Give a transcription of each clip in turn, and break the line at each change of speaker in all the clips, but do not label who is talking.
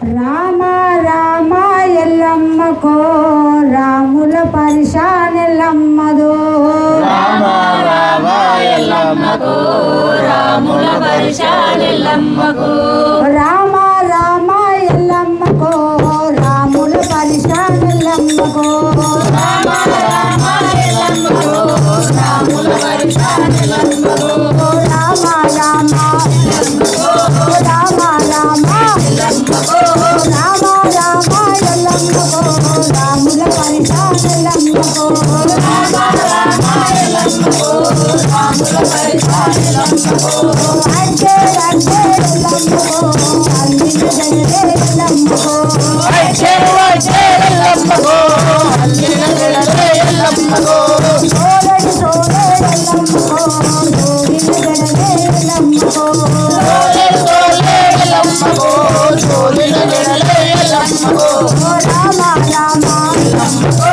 రామ రామ ఎల్లమ్మకో రాముల పరిశాన్
ఎల్లమ్మదో రామ
రామ ఎల్లమ్మకో రాముల
పరిశాన్ ఎల్లమ్మకో
Oh, Rama, Rama, Rama.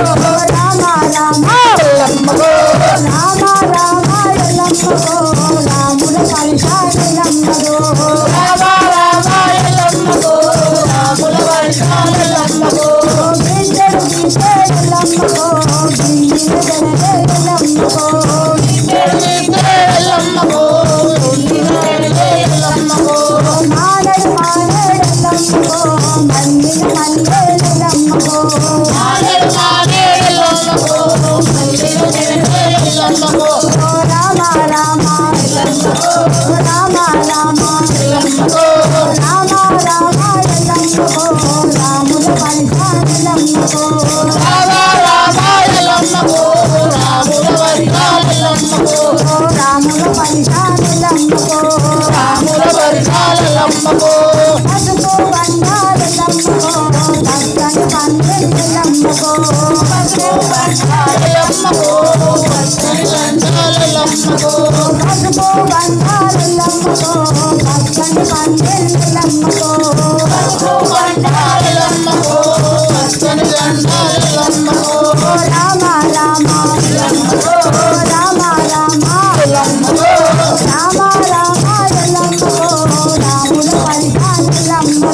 ఎల్లమ్మకు
Rama Rama ఎల్లమ్మకు రాముల
వరిగాల ఎల్లమ్మకు రాముల
వరిగాల ఎల్లమ్మకు రాముల
వరిగాల ఎల్లమ్మకు పసుపు బంగాల ఎల్లమ్మకు
పచ్చని పండ్రి ఎల్లమ్మకు
పసుపు బంగాల ఎల్లమ్మకు
పచ్చని పంచాల ఎల్లమ్మకు
పసుపు బంగాల
ఎల్లమ్మకు
రామ రామ రాముల
పరిపాలనమ్మో